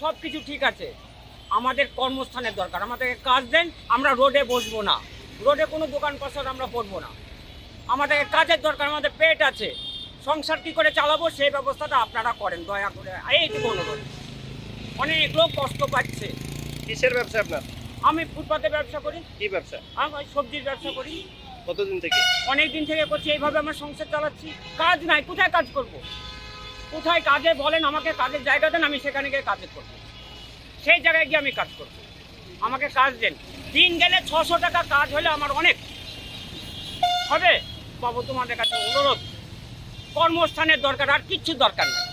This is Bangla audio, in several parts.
সব কিছু ঠিক আছে। আমাদের কর্মস্থানের দরকার। আমাদেরকে কাজ দেন আমরা রোডে বসবো না। রোডে কোনো দোকান পাশার আমরা করব না। আমাদেরকে কাজের দরকার আমাদের পেট আছে। সংসার কি করে চালাবো সেই ব্যবস্থাটা আপনারা করেন দয়া করে। এইটুকু অনুরোধ। অনেক লোক কষ্ট পাচ্ছে। কিসের ব্যবসা আপনার? আমি ফুটপাতে ব্যবসা করি। কি ব্যবসা? আমি সবজির ব্যবসা করি। কতদিন থেকে? অনেক দিন থেকে করছি এইভাবে আমার সংসার চালাচ্ছি। কাজ নাই কোথায় কাজ করব? কোথায় কাজে বলেন আমাকে কাজের জায়গা দেন আমি সেখানে গিয়ে কাজে করব। সেই জায়গায় গিয়ে আমি কাজ করব। আমাকে কাজ দেন। দিন গেলে ছশো টাকা কাজ হলে আমার অনেক। হবে? বাবু তোমাদের কাছে অনুরোধ। কর্মস্থানের দরকার আর কিচ্ছু দরকার নেই।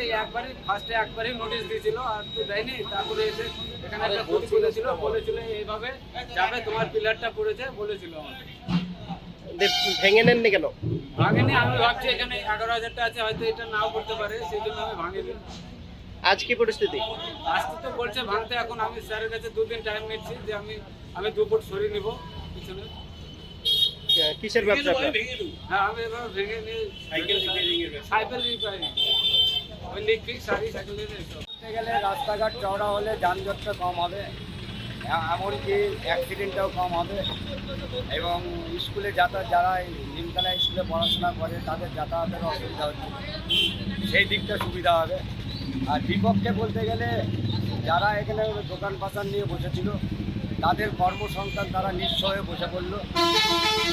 এই একবারই ফার্স্টে একবারই নোটিশ দিয়েছিল আর তো দেয়নি। তারপরে এসে এখানে একটা করেছিল বলেছিল এইভাবে যাবে তোমার পিলারটা পড়েছে বলেছিল আমাকে। ভেঙে নেননি কেন? ভাঙেনি আমি ভাবছি এখানে এগারো হাজারটা আছে হয়তো এটা নাও করতে পারে সেই জন্য আমি ভাঙিনি আজ কি পরিস্থিতি? আসতে তো বলছে ভাঙতে এখন আমি স্যারের কাছে দুদিন টাইম নিচ্ছি যে আমি আমি দু ফুট সরিয়ে নিব পিছনে। কিসের ব্যবসা আপনার? হ্যাঁ আমি এবার ভেঙে নিয়ে সাইকেল সাইকেল রিপেয়ারিং ওই লিক সারি সাইকেল বলতে গেলে রাস্তাঘাট চওড়া হলে যানজটটা কম হবে। এমনকি অ্যাক্সিডেন্টটাও কম হবে। এবং স্কুলে যাতায়াত, যারা নিমতলা স্কুলে পড়াশোনা করে, তাদের যাতায়াতের অসুবিধা হচ্ছে। সেই দিকটা সুবিধা হবে। আর বিপক্ষে বলতে গেলে, যারা এখানে দোকান পাচার নিয়ে বসেছিল, তাদের কর্মসংস্থান তারা নিঃস্ব হয়ে বসে পড়ল।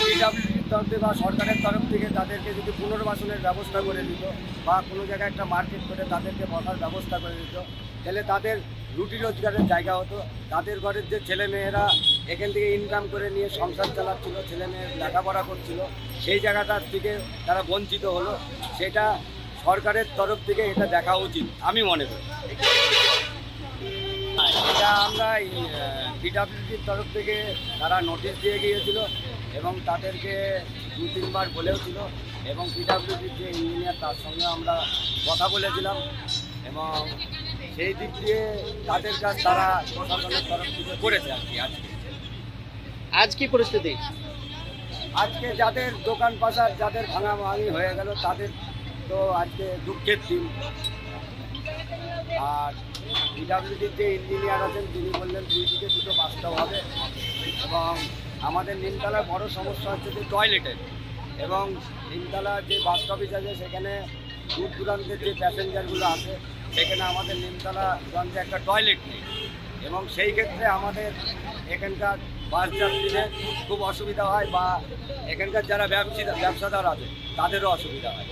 পিডাব্লিউডির বা সরকারের তরফ থেকে তাদেরকে যদি পুনর্বাসনের ব্যবস্থা করে দিত বা কোনো জায়গায় একটা মার্কেট করে তাদেরকে বসার ব্যবস্থা করে দিত, তাহলে তাদের রুটি রোজগারের জায়গা হতো। তাদের ঘরের যে ছেলে মেয়েরা এখান থেকে ইনকাম করে নিয়ে সংসার চালাচ্ছিল ছেলে মেয়ের লেখাপড়া করছিল, সেই জায়গাটার থেকে তারা বঞ্চিত হলো। সেটা সরকারের তরফ থেকে এটা দেখা উচিত, আমি মনে করি। এটা আমরা পিডাব্লিউডির তরফ থেকে তারা নোটিশ দিয়ে গিয়েছিল এবং তাদেরকে দু তিনবার বলেওছিল এবং পিডাব্লিউডির যে ইঞ্জিনিয়ার তার সঙ্গে আমরা কথা বলেছিলাম এবং সেই দিক দিয়ে তাদের কাজ তারা প্রশাসনের তরফ থেকে করেছে আর কি আজকে। আজ কি পরিস্থিতি? আজকে যাদের দোকান পাশার যাদের ভাঙা ভাঙি হয়ে গেল তাদের তো আজকে দুঃখের দিন। আর পিডাব্লিউডির যে ইঞ্জিনিয়ার আছেন তিনি বললেন দুই দিকে দুটো বাস্তব হবে। এবং আমাদের নিমতলার বড় সমস্যা হচ্ছে যে টয়লেটের। এবং নিমতলা যে বাস অফিস আছে সেখানে দূর দূরান্তের যে প্যাসেঞ্জারগুলো আছে সেখানে আমাদের নিমতলা গঞ্জে একটা টয়লেট নেই। এবং সেই ক্ষেত্রে আমাদের এখানকার বাস যাত্রীদের খুব অসুবিধা হয় বা এখানকার যারা ব্যবসা ব্যবসাদার আছে, তাদেরও অসুবিধা হয়।